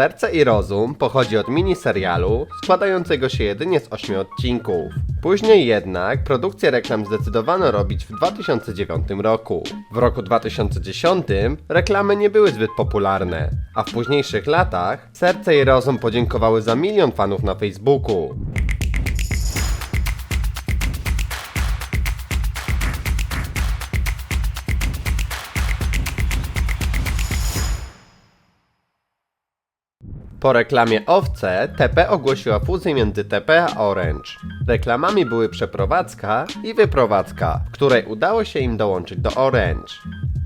Serce i Rozum pochodzi od miniserialu składającego się jedynie z 8 odcinków. Później jednak produkcję reklam zdecydowano robić w 2009 roku. W roku 2010 reklamy nie były zbyt popularne, a w późniejszych latach Serce i Rozum podziękowały za milion fanów na Facebooku. Po reklamie Owce TP ogłosiła fuzję między TP a Orange. Reklamami były przeprowadzka i wyprowadzka, w której udało się im dołączyć do Orange.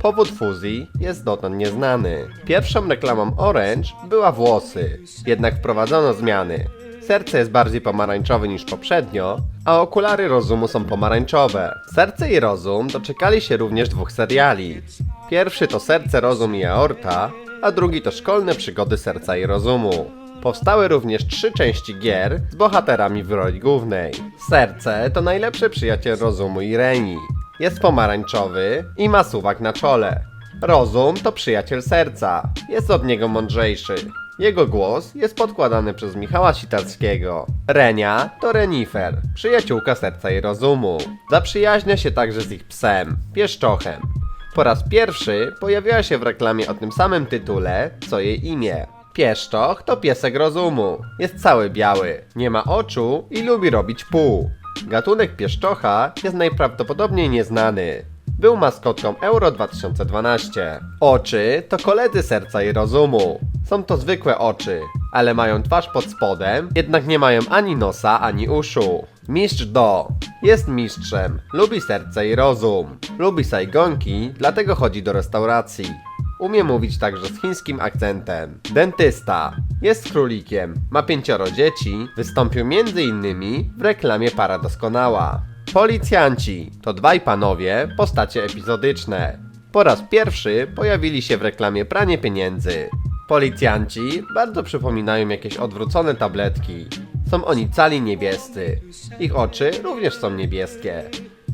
Powód fuzji jest dotąd nieznany. Pierwszą reklamą Orange była włosy, jednak wprowadzono zmiany. Serce jest bardziej pomarańczowe niż poprzednio, a okulary rozumu są pomarańczowe. Serce i rozum doczekali się również dwóch seriali. Pierwszy to Serce, Rozum i Aorta, a drugi to Szkolne Przygody Serca i Rozumu. Powstały również trzy części gier z bohaterami w roli głównej. Serce to najlepszy przyjaciel rozumu i Reni. Jest pomarańczowy i ma suwak na czole. Rozum to przyjaciel serca. Jest od niego mądrzejszy. Jego głos jest podkładany przez Michała Sitarskiego. Renia to Renifer, przyjaciółka serca i rozumu. Zaprzyjaźnia się także z ich psem, pieszczochem. Po raz pierwszy pojawiła się w reklamie o tym samym tytule, co jej imię. Pieszczoch to piesek rozumu. Jest cały biały, nie ma oczu i lubi robić pół. Gatunek pieszczocha jest najprawdopodobniej nieznany. Był maskotką Euro 2012. Oczy to koledzy serca i rozumu. Są to zwykłe oczy, ale mają twarz pod spodem, jednak nie mają ani nosa, ani uszu. Mistrz Do jest mistrzem, lubi serce i rozum. Lubi sajgonki, dlatego chodzi do restauracji. Umie mówić także z chińskim akcentem. Dentysta jest królikiem, ma pięcioro dzieci, wystąpił m.in. w reklamie Para Doskonała. Policjanci to dwaj panowie, postacie epizodyczne. Po raz pierwszy pojawili się w reklamie Pranie Pieniędzy. Policjanci bardzo przypominają jakieś odwrócone tabletki. Są oni cali niebiescy. Ich oczy również są niebieskie.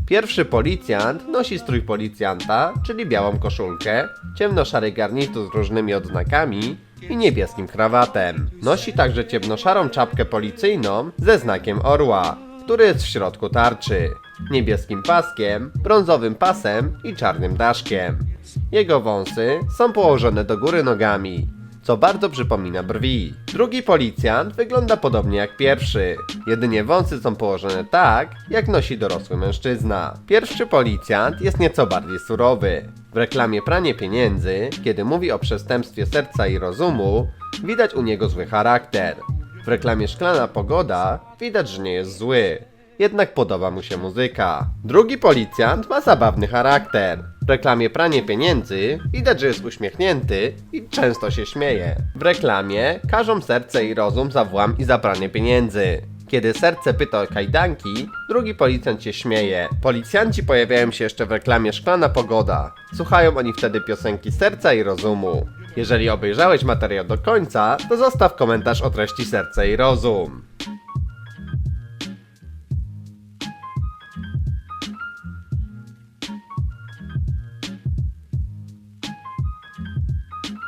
Pierwszy policjant nosi strój policjanta, czyli białą koszulkę, ciemnoszary garnitur z różnymi odznakami i niebieskim krawatem. Nosi także ciemnoszarą czapkę policyjną ze znakiem orła, który jest w środku tarczy, niebieskim paskiem, brązowym pasem i czarnym daszkiem. Jego wąsy są położone do góry nogami, co bardzo przypomina brwi. Drugi policjant wygląda podobnie jak pierwszy, jedynie wąsy są położone tak, jak nosi dorosły mężczyzna. Pierwszy policjant jest nieco bardziej surowy. W reklamie Pranie Pieniędzy, kiedy mówi o przestępstwie serca i rozumu, widać u niego zły charakter. W reklamie Szklana Pogoda widać, że nie jest zły. Jednak podoba mu się muzyka. Drugi policjant ma zabawny charakter. Reklamie Pranie Pieniędzy widać, że jest uśmiechnięty i często się śmieje. W reklamie każą serce i rozum za włam i za pranie pieniędzy. Kiedy serce pyta o kajdanki, drugi policjant się śmieje. Policjanci pojawiają się jeszcze w reklamie Szklana Pogoda. Słuchają oni wtedy piosenki serca i rozumu. Jeżeli obejrzałeś materiał do końca, to zostaw komentarz o treści serce i rozum.